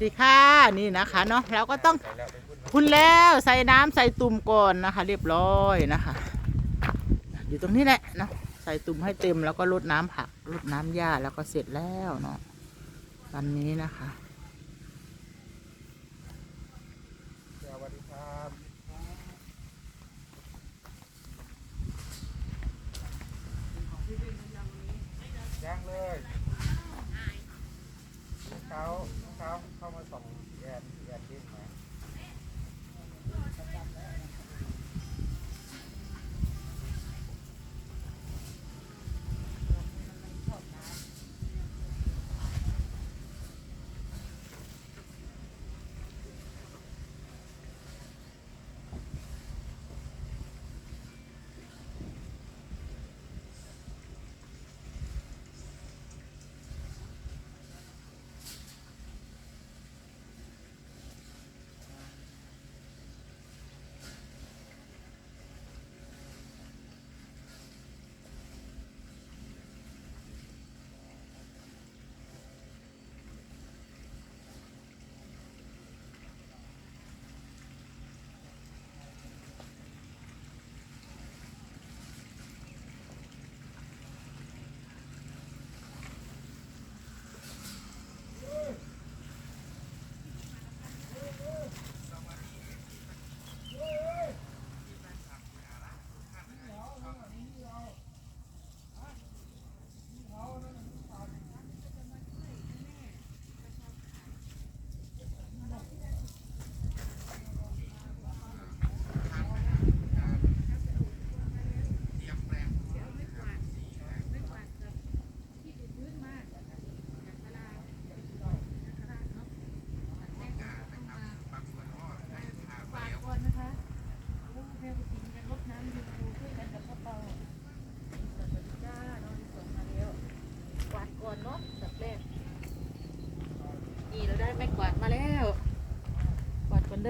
ดีค่ะนี่นะคะเนาะเราก็ต้องคุณแล้วใส่น้ำใส่ตุ่มก่อนนะคะ เรียบร้อยนะคะ อยู่ตรงนี้แหละเนาะใส่ตุ่มให้เต็มแล้วก็รดน้ำผักรดน้ำหญ้าแล้วก็เสร็จแล้วเนาะวันนี้นะคะสวัสดีครับย่างเลย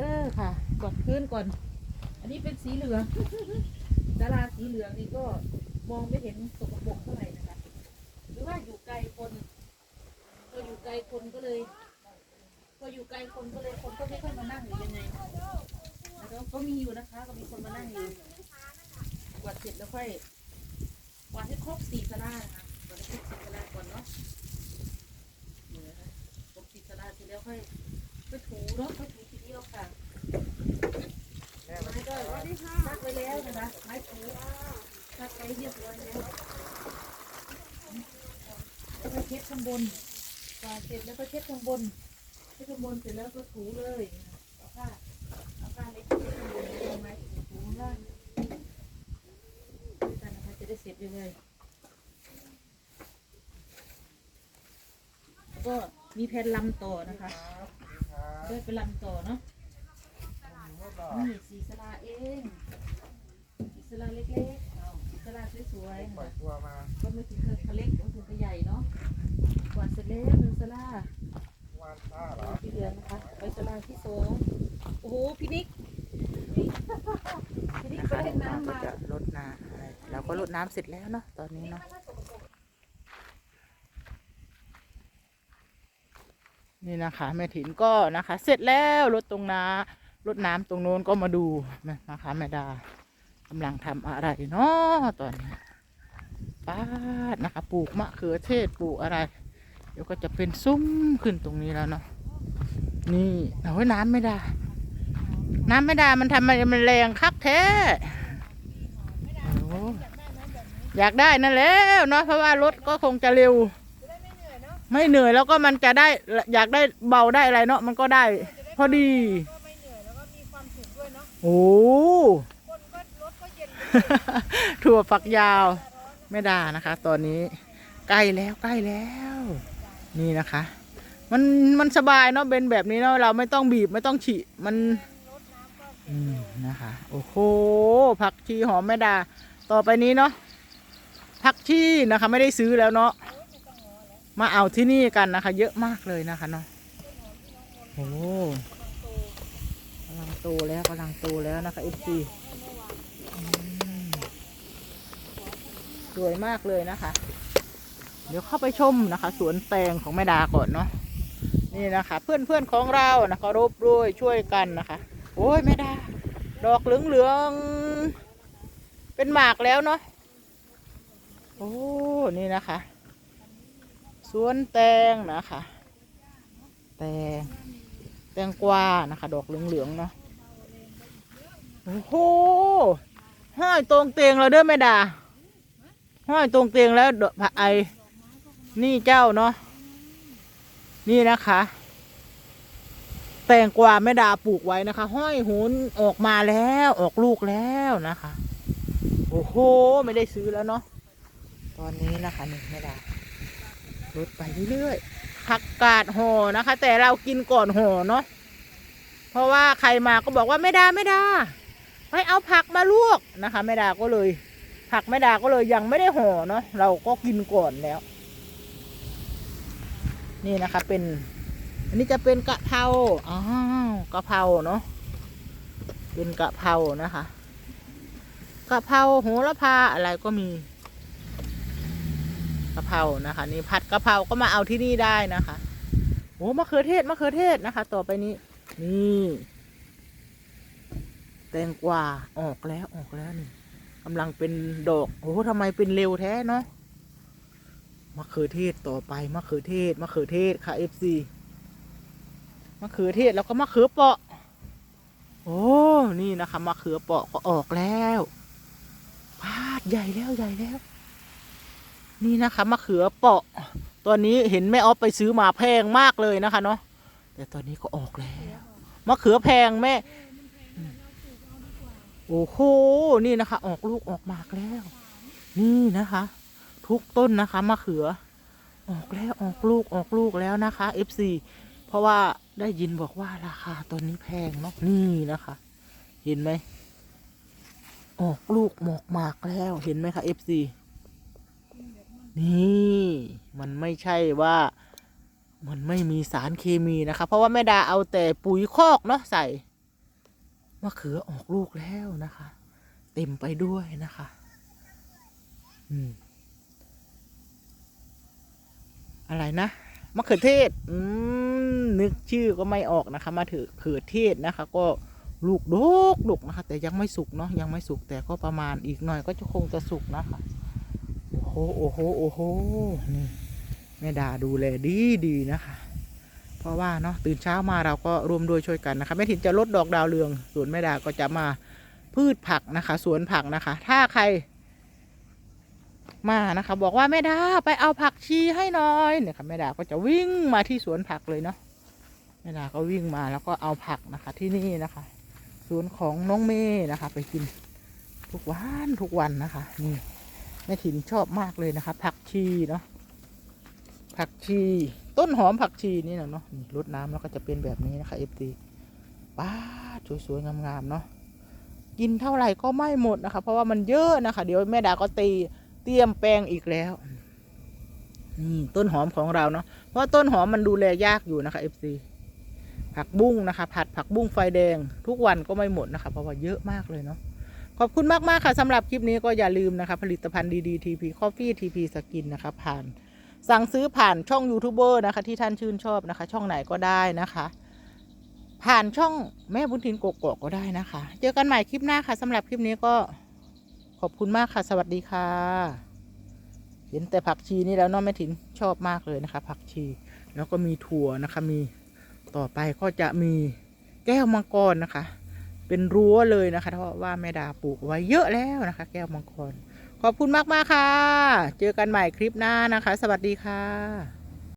ดก่อนเด้อค่ะกดพื้นก่อน อันนี้เป็นสีเหลืองดาราสีเหลืองนี่ก็มองไม่เห็นสกปรกเท่าไหร่นะคะ หรือว่าอยู่ไกลคนพออยู่ไกลคนก็เลยพออยู่ไกลคนก็เลยคนก็ไม่ค่อยมานั่งหรือยังไงแล้วก็มีอยู่นะคะ ก็มีคนมานั่งอยู่กวาดเสร็จแล้วค่อยกวาดให้ครบสี่สลานะคะกวาดให้ครบสี่สลาก่อนเนาะนี่นะคะครบสี่สลาเสร็จแล้วค่อยไปถูเนาะค่อยถูทีเดียวค่ะ แม่มา ไม้ ก็ซักไว้แล้วนะคะไม้ถูซักไว้เรียบร้อยแล้วแล้วก็เช็ดข้างบนกวาดเสร็จแล้วก็เช็ดข้างบนเช็ดข้างบนเสร็จแล้วก็ถูเลยเอาผ้าเอาการเล็กๆข้างบนลงไม้ถูข้างล่างด้วยกันนะคะจะได้เสร็จเลยแล้วก็มีแผ่นลำต่อนะคะครับได้เป็นลำต่อเนาะ รูปหล่อนี่สีสลาเองสีสลาเล็กๆเอาสีสลาสวยๆปล่อยตัวมาก็ไม่ถึงเขาเล็กก็ถึงกับใหญ่เนาะกวาดเสร็จแล้วหนึ่งสลาวานผ้าเหรอที่เหลือนะคะไปสลาที่สองโอ้โหพี่นิกพี่นิกนะไปคะเล่นเราน้ำก็มาจะรดน้ำอะไรเราก็รดน้ำเสร็จแล้วเนาะตอนนี้เนาะนี่นะคะแม่ถินก็นะคะ เสร็จแล้วรถตรงน้า รถน้ำตรงโน้นก็มาดูนะคะแม่ดากำลังทำอะไรเนาะตอนนี้ป้าดนะคะปลูกมะเขือเทศปลูกอะไร เดี๋ยวก็จะเป็นซุ้มขึ้นตรงนี้แล้วเนาะนี่โอ้ยน้ำไม่ได้ น้ำไม่ได้มันทำมันแรงคักแท้อยากได้นั่นแล้วเนาะเพราะว่ารถก็คงจะเร็ว ไม่เหนื่อยแล้วก็มันจะได้อยากได้เบาได้อะไรเนาะมันก็ได้ พอดี นาะโอ้คนก็รถก็เย็นถั่วฝักยาวไม่ด้นะคะ ตอนนี้ใกล้แล้วใกล้แล้ว นี่นะคะ มันมันสบายเนาะเป็นแบบนี้เนาะเราไม่ต้องบีบไม่ต้องฉีมันอืมนะคะ โอ้โหผักชีหอมแม่ดา ต่อไปนี้เนาะผักชีนะคะ ไม่ได้ซื้อแล้วเนาะมาเอาที่นี่กันนะคะ เยอะมากเลยนะคะเนาะโอ้ โตแล้วกำลังโตแล้วนะคะเอฟซีสวยมากเลยนะคะ เดี๋ยวเข้าไปชมนะคะ สวนแตงของแม่ดาก่อนเนาะนี่นะคะ เพื่อนเพื่อนของเรานะคารพด้วยช่วยกันนะคะ โอ้ยไม่ด้ดอกเหลืองเหลืองๆเป็นหมากแล้วเนาะโอ้นี่นะคะ สวนแตงนะคะ แตงแตงกวานะคะ ดอกเหลืองเหลืองๆเนาะ อ้โหห้อยตรงเตียงเราเด้อแม่ดาห้อยตรงเตียงแล้วผักไอนี่เจ้าเนาะนี่นะคะ แตงกวาแม่ดาปลูกไว้นะคะ ห้อยหุนออกมาแล้วออกลูกแล้วนะคะ โอ้โหไม่ได้ซื้อแล้วเนาะตอนนี้นะคะนี่แม่ดาลดไปเรื่อยๆผักกาดห่อนะคะ แต่เรากินก่อนห่อเนาะเพราะว่าใครมาก็บอกว่าไม่ได้ไม่ได้ ไปเอาผักมาลวกนะคะแม่ดาก็เลย ผักแม่ดาก็เลยยังไม่ได้ห่อเนาะเราก็กินก่อนแล้ว นี่นะคะเป็น อันนี้จะเป็นกะเพราอ้าวกะเพราเนาะเป็นกะเพรานะคะกะเพราโหระพาอะไรก็มีกะเพรานะคะ นี่ผัดกะเพราก็มาเอาที่นี่ได้นะคะโอ้มะเขือเทศมะเขือเทศนะคะ ต่อไปนี้นี่ แตงกวาออกแล้วออกแล้วนี่กำลังเป็นดอกโอ้ทำไมเป็นเร็วแท้เนาะมะเขือเทศต่อไปมะเขือเทศมะเขือเทศค่ะ FC มะเขือเทศแล้วก็มะเขือเปาะ โอ้นี่นะคะมะเขือเปาะก็ออกแล้วพาดใหญ่แล้วใหญ่แล้ว นี่นะคะมะเขือเปาะ ตอนนี้เห็นแม่ออฟไปซื้อมาแพงมากเลยนะคะเนาะแต่ตอนนี้ก็ออกแล้วมะเขือแพงแม่ โอ้โห นี่นะคะ ออกลูกออกหมากแล้ว นี่นะคะ ทุกต้นนะคะมะเขือ ออกแล้วออกลูกออกลูกแล้วนะคะ FC เพราะว่าได้ยินบอกว่าราคาตอนนี้แพงเนาะนี่นะคะ เห็นไหมออกลูกหมอกหมากแล้วเห็นไหมคะ FC นี่มันไม่ใช่ว่ามันไม่มีสารเคมีนะคะ เพราะว่าแม่ดาเอาแต่ปุ๋ยคอกเนาะใส่ มะเขือออกลูกแล้วนะคะ เต็มไปด้วยนะคะ อืม อะไรนะมะเขือเทศ อืม นึกชื่อก็ไม่ออกนะคะมาถือเขือเทศนะคะ ก็ลูกดกดกนะคะ แต่ยังไม่สุกเนาะยังไม่สุกแต่ก็ประมาณอีกหน่อยก็จะคงจะสุกนะคะโอ้โหโอ้โหโอ้โหนี่แม่ดาดูแลดีดีนะคะ เพราะว่าเนาะตื่นเช้ามาเราก็ร่วมด้วยช่วยกันนะคะแม่ถิ่นจะลดดอกดาวเรืองสวนแม่ดาก็จะมาพืชผักนะคะ สวนผักนะคะ ถ้าใคร มานะคะ บอกว่าแม่ดาไปเอาผักชีให้หน่อยเนี่ยค่ะแม่ดาก็จะวิ่งมาที่สวนผักเลยเนาะแม่ดาก็วิ่งมาแล้วก็เอาผักนะคะ ที่นี่นะคะ สวนของน้องเมย์นะคะ ไปกินทุกวันทุกวันนะคะ นี่แม่ถิ่นชอบมากเลยนะคะ ผักชีเนาะผักชี ต้นหอมผักชีนี่นะเนาะรดน้ำแล้วก็จะเป็นแบบนี้นะคะเอฟตีป้าสวยๆงามๆเนาะกินเท่าไหร่ก็ไม่หมดนะคะ เพราะว่ามันเยอะนะคะ เดี๋ยวแม่ดาก็ตีเตรียมแปลงอีกแล้วนี่ต้นหอมของเราเนาะเพราะต้นหอมมันดูแลยากอยู่นะคะ FC ผักบุ้งนะคะ ผัดผักบุ้งไฟแดง ทุกวันก็ไม่หมดนะคะ เพราะว่าเยอะมากเลยเนาะขอบคุณมากมากๆค่ะสำหรับคลิปนี้ก็อย่าลืมนะคะ ผลิตภัณฑ์ดีๆ TP Coffee TP Skin นะคะผ่าน สั่งซื้อผ่านช่องยูทูบเบอร์นะคะที่ท่านชื่นชอบนะคะ ช่องไหนก็ได้นะคะ ผ่านช่องแม่บุญทินโกโกก็ได้นะคะ เจอกันใหม่คลิปหน้าค่ะสำหรับคลิปนี้ก็ขอบคุณมากค่ะ สวัสดีค่ะ เห็นแต่ผักชีนี่แล้วน้องแม่ถินชอบมากเลยนะคะ ผักชี แล้วก็มีถั่วนะคะมีต่อไปก็จะมีแก้วมังกรนะคะ เป็นรั้วเลยนะคะเพราะว่าแม่ดาปลูกไว้เยอะแล้วนะคะ แก้วมังกร ขอบคุณมากมาก ๆ ค่ะ เจอกันใหม่คลิปหน้านะคะ สวัสดีค่ะ